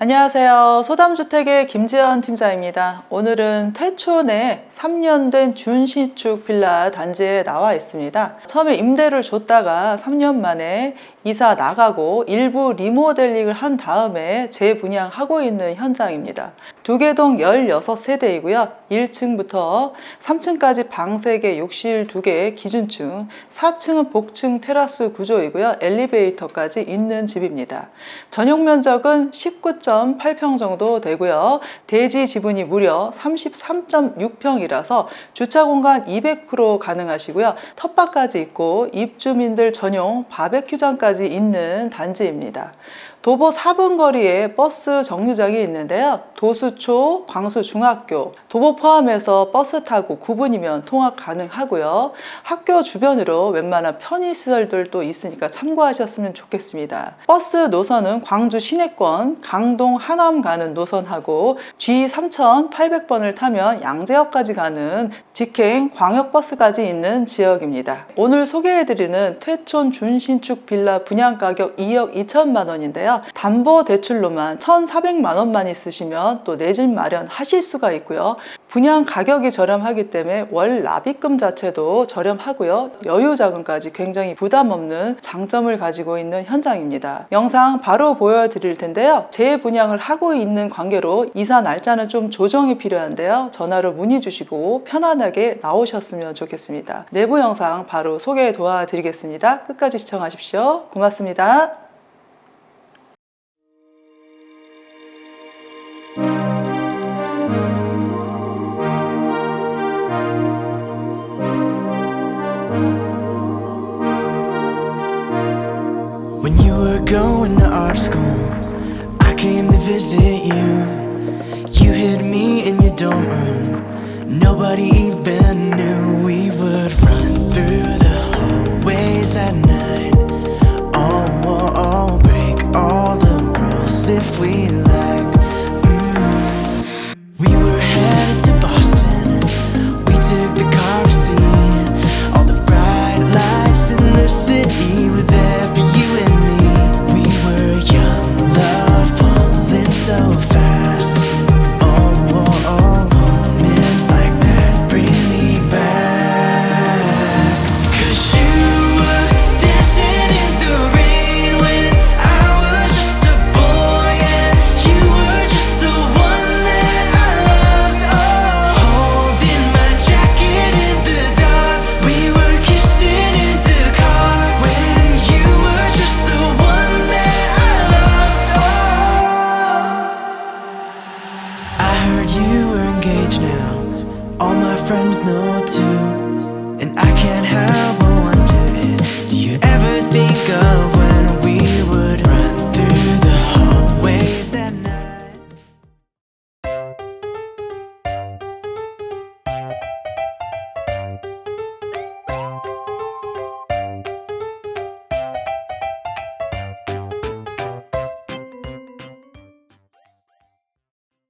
안녕하세요. 소담주택의 김지연 팀장입니다. 오늘은 태촌에 3년 된 준신축 빌라 단지에 나와 있습니다. 처음에 임대를 줬다가 3년 만에 이사 나가고 일부 리모델링을 한 다음에 재분양하고 있는 현장입니다. 두개동 16세대이고요. 1층부터 3층까지 방 3개, 욕실 2개 기준층, 4층은 복층 테라스 구조이고요. 엘리베이터까지 있는 집입니다. 전용 면적은 19.8평 정도 되고요. 대지 지분이 무려 33.6평이라서 주차 공간 200% 가능하시고요. 텃밭까지 있고 입주민들 전용 바베큐장까지 있는 단지입니다. 도보 4분 거리에 버스 정류장이 있는데요. 도수초, 광수중학교, 도보 포함해서 버스 타고 9분이면 통학 가능하고요. 학교 주변으로 웬만한 편의시설들도 있으니까 참고하셨으면 좋겠습니다. 버스 노선은 광주 시내권, 강동 하남 가는 노선하고 G3800번을 타면 양재역까지 가는 직행 광역버스까지 있는 지역입니다. 오늘 소개해드리는 퇴촌 준신축 빌라 분양 가격 2억 2천만 원인데요. 담보 대출로만 1,400만 원만 있으시면 또 내 집 마련하실 수가 있고요. 분양 가격이 저렴하기 때문에 월 납입금 자체도 저렴하고요. 여유 자금까지 굉장히 부담 없는 장점을 가지고 있는 현장입니다. 영상 바로 보여드릴 텐데요. 재분양을 하고 있는 관계로 이사 날짜는 좀 조정이 필요한데요. 전화로 문의 주시고 편안하게 나오셨으면 좋겠습니다. 내부 영상 바로 소개 도와드리겠습니다. 끝까지 시청하십시오. 고맙습니다. When you were going to art school, I came to visit you. You hid me in your dorm room. Nobody even knew we would run through the hallways at night. So fast. Friends know too. And I can't help but wonder